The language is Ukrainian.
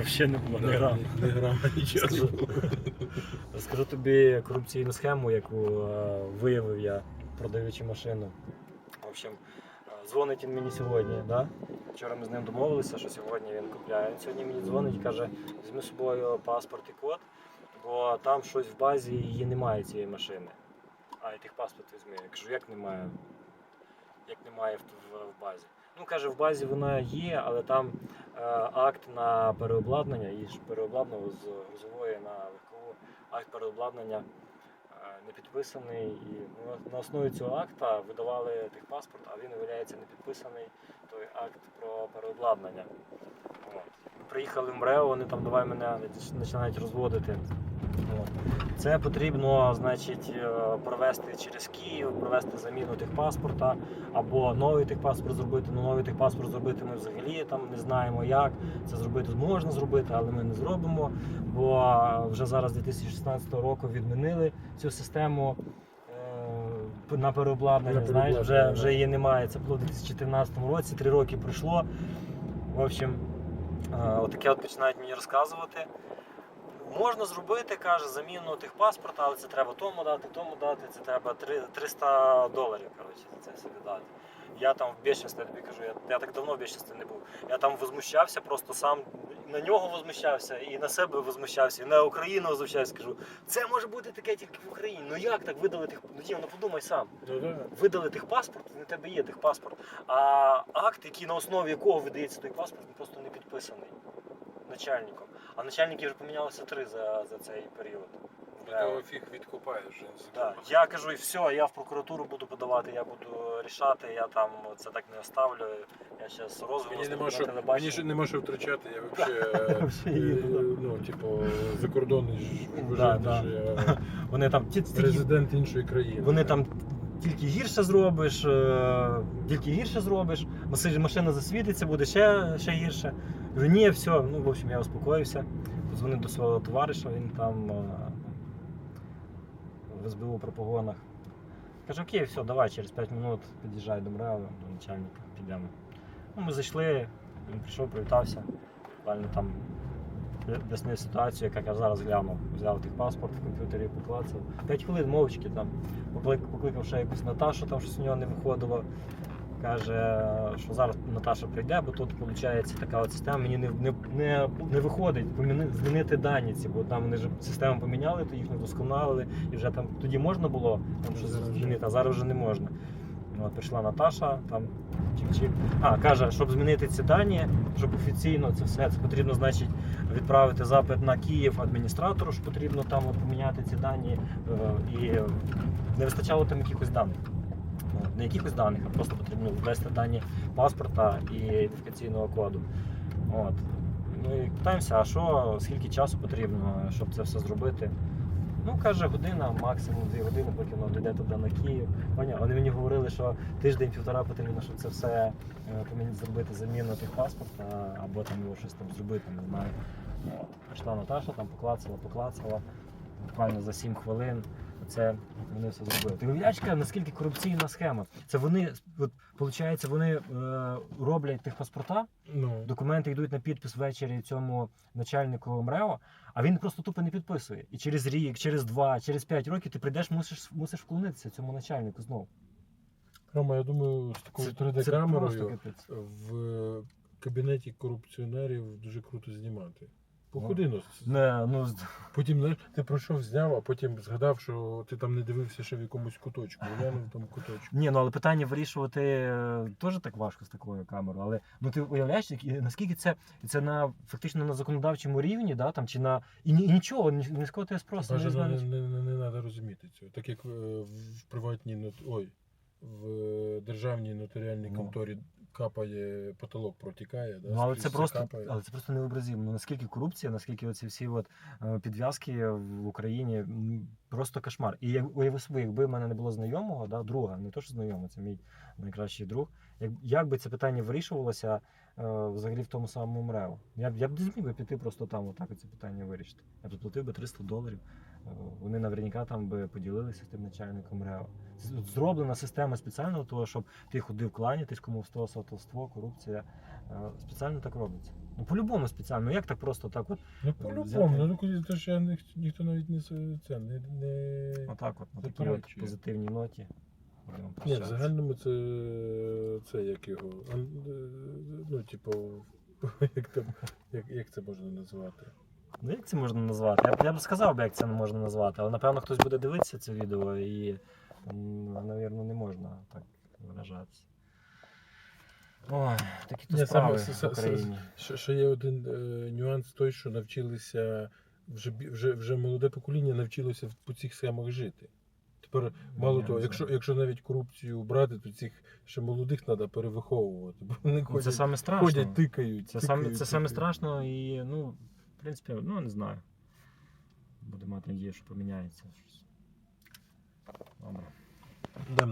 Взагалі не було, не Да, грав. Не грав нічого. Розкажу тобі корупційну схему, яку е, виявив я, продаючи машину. В общем, е, дзвонить він мені сьогодні. Да? Вчора ми з ним домовилися, що сьогодні він купляє. Він сьогодні мені дзвонить і каже, візьми з собою паспорт і код, бо там щось в базі її немає цієї машини. А і тих паспорт візьми. Я кажу, як немає? Як немає в, в, в базі? Ну, каже, в базі вона є, але там е, акт на переобладнання, і ж переобладнав з грузової на легкову, акт переобладнання е, не підписаний. І на, на основі цього акта видавали техпаспорт, а він виявляється не підписаний той акт про переобладнання. От. Приїхали в МРЕО, вони там давай мене починають розводити. Це потрібно, значить, е, провести через Київ, провести заміну техпаспорта або новий техпаспорт зробити. Ну, новий техпаспорт зробити ми взагалі там не знаємо як. Це зробити можна зробити, але ми не зробимо. Бо вже зараз 2016 року відмінили цю систему е, на переобладнання. Знаєш, вже, вже її немає. Це було в 2014 році, три роки пройшло. В общем, е, отаке от починають мені розказувати. Можна зробити, каже, заміну тих паспорта, але це треба тому дати, тому дати, це треба 300 доларів коротше, за це все віддати. Я там в більшості, я тобі кажу, я, я так давно в більшості не був. Я там возмущався, просто сам на нього возмущався, і на себе возмущався, і на Україну возмущався. Кажу, це може бути таке тільки в Україні. Ну як так видали тих. Ну ні, ну подумай сам. Видали тих паспорт, у тебе є тих паспорт. А акт, який на основі якого видається той паспорт, він просто не підписаний начальником. А начальників вже помінялося три за, за цей період. Того фіг відкупаєш. Да. Я кажу, і все, я в прокуратуру буду подавати, я буду рішати, я там це так не оставлю. Я зараз розголос Мені нема що, мені ж нема що втрачати, я взагалі, да. ну, типу, за кордони ж ви Да, да. що я Вони там ті- резидент іншої країни. вони там тільки гірше зробиш, е, тільки гірше зробиш, машина- засвітиться, буде ще, ще гірше. Кажу, ні, все, ну в общем, я успокоївся. Дзвонив до свого товариша, він там е, в СБУ про погонах. Кажу, окей, все, давай, через 5 минут під'їжджай до МРЕО, до начальника, підемо. Ну, ми зайшли, він прийшов, привітався. Буквально там об'яснив ситуацію, як я зараз глянув. Взяв тих паспорт в комп'ютері, поклацав. 5 хвилин мовчки там. Поклик- Покликав ще якусь Наташу, там щось у нього не виходило. Каже, що зараз Наташа прийде, бо тут виходить така от система, мені не, не, не, не виходить змінити дані ці, бо там вони ж систему поміняли, то їх не вдосконалили, і вже там тоді можна було там щось змінити, а зараз вже не можна. Ну, От прийшла Наташа, там чик-чик. А, каже, щоб змінити ці дані, щоб офіційно це все, це потрібно, значить, відправити запит на Київ адміністратору, що потрібно там от, поміняти ці дані. е, І не вистачало там якихось даних. Ну, Не якихось даних, а просто потрібно ввести дані паспорта і ідентифікаційного коду. От. Ну і питаємося, а що, скільки часу потрібно, щоб це все зробити? Ну, каже, година, максимум дві години, поки воно дійде туди на Київ. Поняв? Вони мені говорили, що тиждень-півтора потрібно, щоб це все е, зробити заміну тих паспорта, або там його щось там зробити, не знаю. От. Прийшла Наташа, там поклацала, поклацала. Буквально за 7 хвилин це вони все зробили. Ти уявляєш, наскільки корупційна схема? Це вони, от, виходить, вони е, роблять тих паспорта, Ну, документи йдуть на підпис ввечері цьому начальнику МРЕО, а він просто тупо не підписує. І через рік, через два, через п'ять років ти прийдеш, мусиш, мусиш вклонитися цьому начальнику знову. Рома, я думаю, з такою Це, це просто 3D-камерою в кабінеті корупціонерів дуже круто знімати. Походи ну, Не, ну, Потім знаєш, ти пройшов, зняв, а потім згадав, що ти там не дивився ще в якомусь куточку. Глянув там куточку. ні, ну але питання вирішувати е, теж так важко з такою камерою. Але ну ти уявляєш, наскільки це, це на фактично на законодавчому рівні, да, там, чи на і, ні- і нічого, ні, ні з кого ти просто не Бажано не, не, не, не треба розуміти цього. Так як е, в приватній ой, в е, державній нотаріальній Ну. конторі капає потолок, протікає, да, Ну, але це просто, капає. але це просто невообразимо. Ну наскільки корупція, наскільки оці всі от е, підв'язки в Україні просто кошмар. І я уяви собі, якби в мене не було знайомого, да, друга, не то що знайомого, це мій найкращий друг. Як, як би це питання вирішувалося, взагалі в тому самому МРЕО. Я, б- я б не зміг би піти просто там отак це питання вирішити. Я б заплатив би 300 доларів. Е, Вони наверняка там би поділилися з тим начальником МРЕО. Зроблена система спеціально для того, щоб ти ходив кланятись, кому кумовство, сватовство, корупція. Е, Спеціально так робиться. Ну, по-любому спеціально. Ну як так просто так от, Ну, по-любому, ну коли то ж я ніхто, ніхто навіть не це не. не... отак от, на такій от позитивній ноті. Будемо Ні, в загальному це, це як його. ан- е, Ну, типу, як, там, як, як це можна назвати? Ну як це можна назвати? Я б, я б сказав, би, як це можна назвати, але напевно хтось буде дивитися це відео і, напевно, не можна так виражатися. Ой, такі то Ні, справи саме- в с- Україні. Ще, ще є один е, нюанс той, що навчилися вже, бі- вже, вже молоде покоління навчилося в- по цих схемах жити. Тепер, мало того, якщо, якщо навіть корупцію брати, то цих ще молодих треба перевиховувати. Бо вони Ну, ходять, Це саме страшно. ходять тикають. Це саме, тикають, саме страшно і, ну, в принципі, ну не знаю. Буде мати надію, що поміняється щось. Добре.